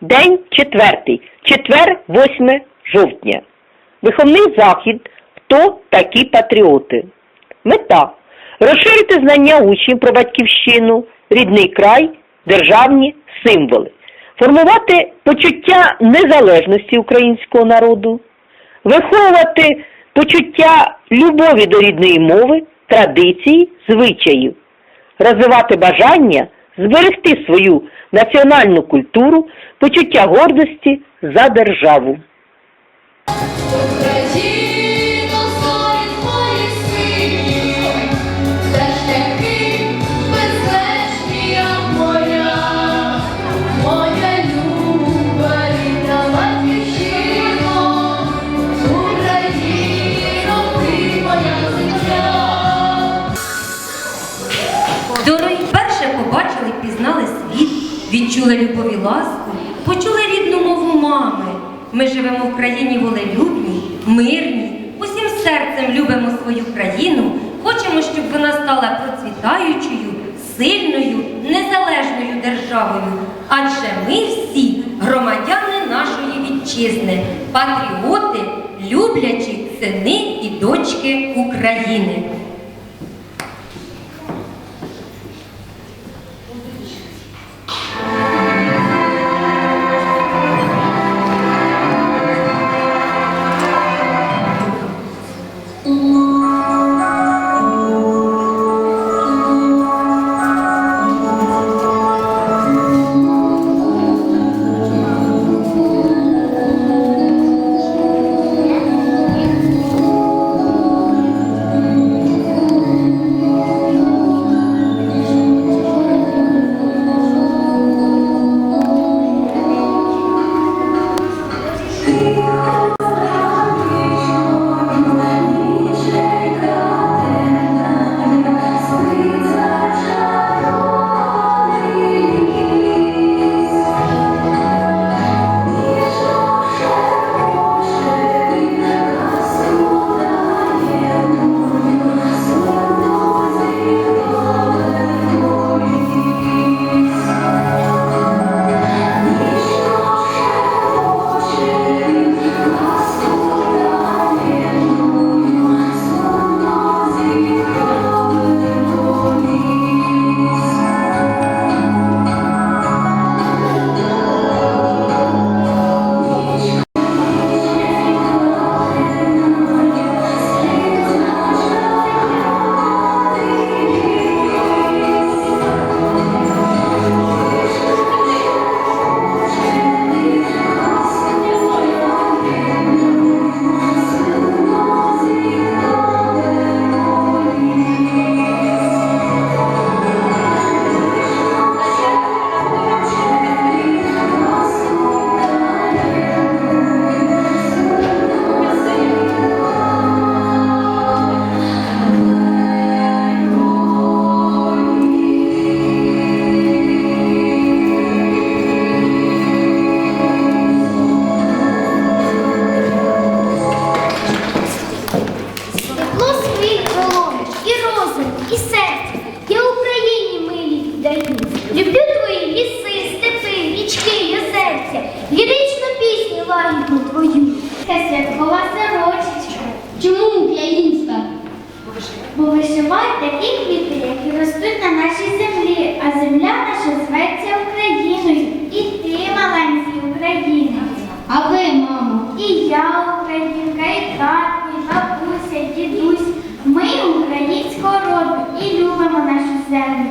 День четвертий. Четвер, 8 жовтня. Виховний захід. Хто такі патріоти? Мета. Розширити знання учнів про батьківщину, рідний край, державні символи. Формувати почуття незалежності українського народу. Виховувати почуття любові до рідної мови, традицій, звичаїв. Розвивати бажання зберегти свою національну культуру, почуття гордості за державу. Відчули любов і ласку, почули рідну мову мами. Ми живемо в країні волелюбній, мирній, усім серцем любимо свою країну, хочемо, щоб вона стала процвітаючою, сильною, незалежною державою. Адже ми всі громадяни нашої вітчизни, патріоти, люблячі сини і дочки України. Вишивають такі квіти, які ростуть на нашій землі, а земля наша зветься Україною. І ти, маленький українець. А ви, мамо? І я українка, і татко, і бабуся, дідусь. Ми українського роду і любимо нашу землю,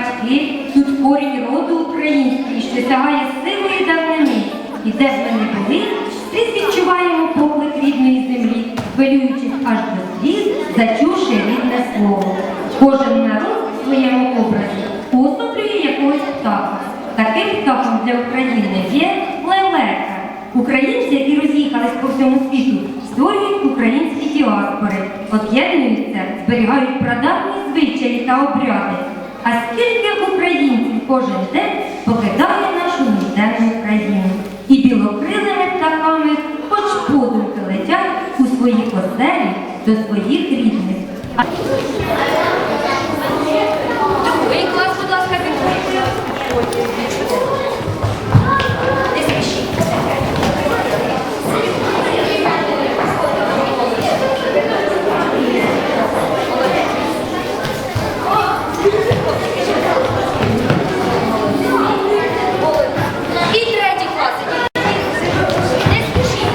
батьки, тут корінь роду український, що сягає силою давнини. І де б ми не були, скрізь відчуваємо поклик рідної землі, хвилюючись аж до сліз, зачувши рідне слово. Кожен народ в своєму образі уособлює якогось птаха. Таким птахом для України є лелека. Українці, які роз'їхались по всьому світу, створюють українські діаспори, об'єднуються, зберігають прадавні звичаї та обряди. А скільки українців кожен день покидає нашу ніжденну країну і білокрилими птахами хоч подумки летять у свої оселі до своїх рідних. А- Другий клас, будь ласка, Не спішіть. І третій клас. Не спішіть.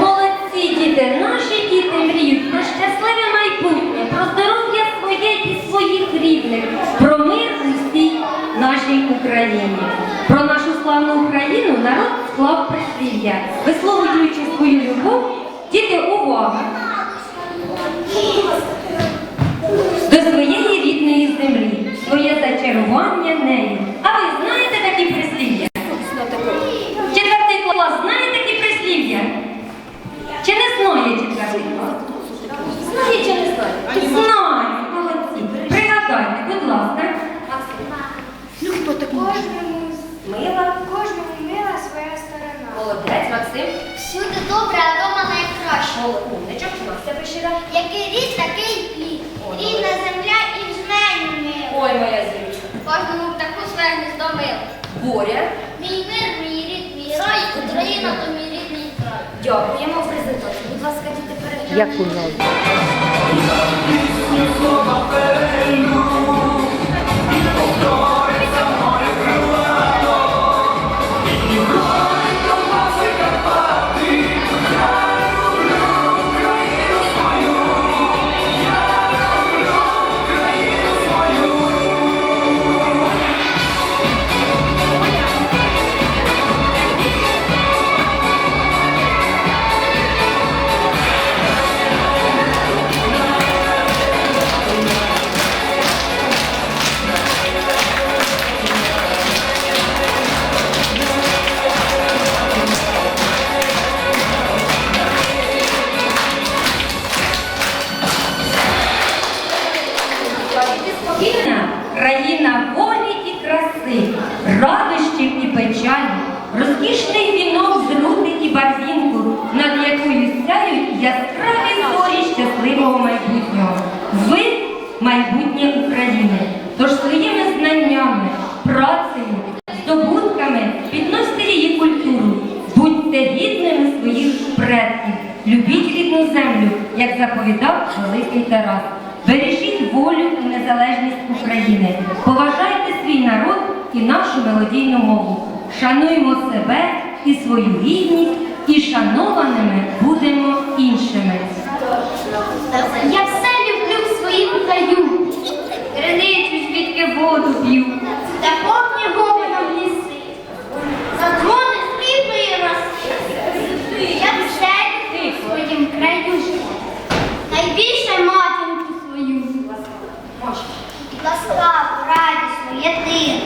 Молодці діти, наші діти мріють про щасливе майбутнє, про здоров'я своє і своїх рідних, про мир у всій нашій Україні. Про нашу славну Україну народ склав прислів'я, висловлюючи свою любов, діти увага до своєї рідної землі, своє зачарування нею. А ви знаєте такі прислів'я? Четвертий клас знає такі прислів'я? Чи не знає четвертий клас? Знає чи не знає? Знає, молодці. Пригадайте, будь ласка. Кожному, Мила, кожному мила своя сторона. Молодець, Максим. Всюди добре, а дома найкраще. Молодничок, Настя пишіра. Який рід, такий плід. Рідна земля і в жменю. Ой, моя зірочка. Кожному птаху своє гніздо мило. Боря. Мій мир, мій рід, мій рай, Україна то мій рідний край. Дякуємо презентацію. Будь ласка, діти перегляньте. Як великий Тарас. Бережіть волю і незалежність України. Поважайте свій народ і нашу мелодійну мову. Шануємо себе і свою рідність, і шанованими будемо іншими. Я все люблю в своїм краю. Криницю, звідки воду п'ю. Та повні гомоном ліси. ласкаву, радісну, єдину.